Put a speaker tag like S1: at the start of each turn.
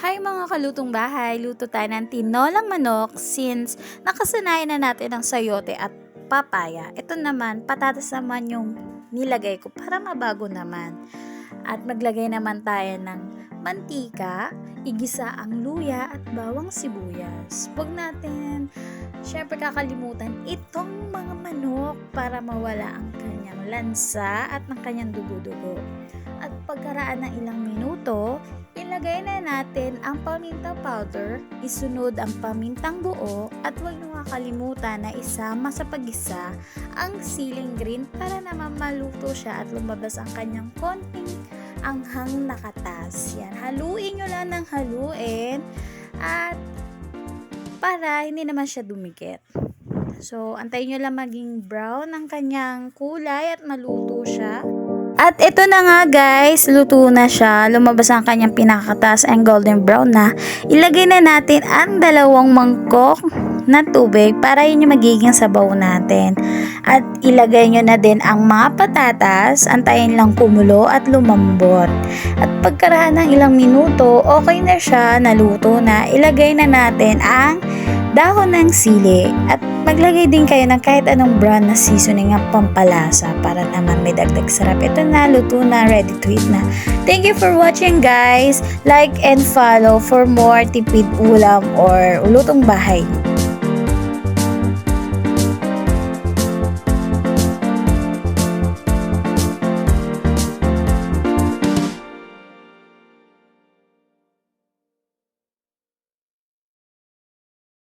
S1: Hi mga kalutong bahay, luto tayo ng tinolang manok since nakasanayan na natin ang sayote at papaya. Ito naman, patatas naman yung nilagay ko para mabago naman. At maglagay naman tayo ng mantika, igisa ang luya at bawang sibuyas. Huwag natin syempre kakalimutan itong mga manok para mawala ang kanyang lansa at ng kanyang dugo-dugo. At pagkaraan ng ilang minuto, ilagay na natin ang paminta powder, isunod ang pamintang buo at huwag niyo kakalimutan na isama sa pagisa ang siling green para naman maluto siya at lumabas ang kanyang konting anghang nakatas. Yan, haluin nyo lang ng haluin at para hindi naman siya dumikit. So, antayin nyo lang maging brown ang kanyang kulay at maluto siya. At ito na nga guys, luto na siya. Lumabas ang kanyang pinakataas ang golden brown na. Ilagay na natin ang dalawang mangkok na tubig para yun yung magiging sabaw natin. At ilagay nyo na din ang mga patatas, antayin lang kumulo at lumambot. At pagkaraan ng ilang minuto, okay na siya, naluto na. Ilagay na natin ang dahon ng sili at maglagay din kayo ng kahit anong brand na seasoning ang pampalasa para naman may dagdag sarap. Ito na, luto na, ready to eat na. Thank you for watching guys. Like and follow for more tipid ulam or lutong bahay.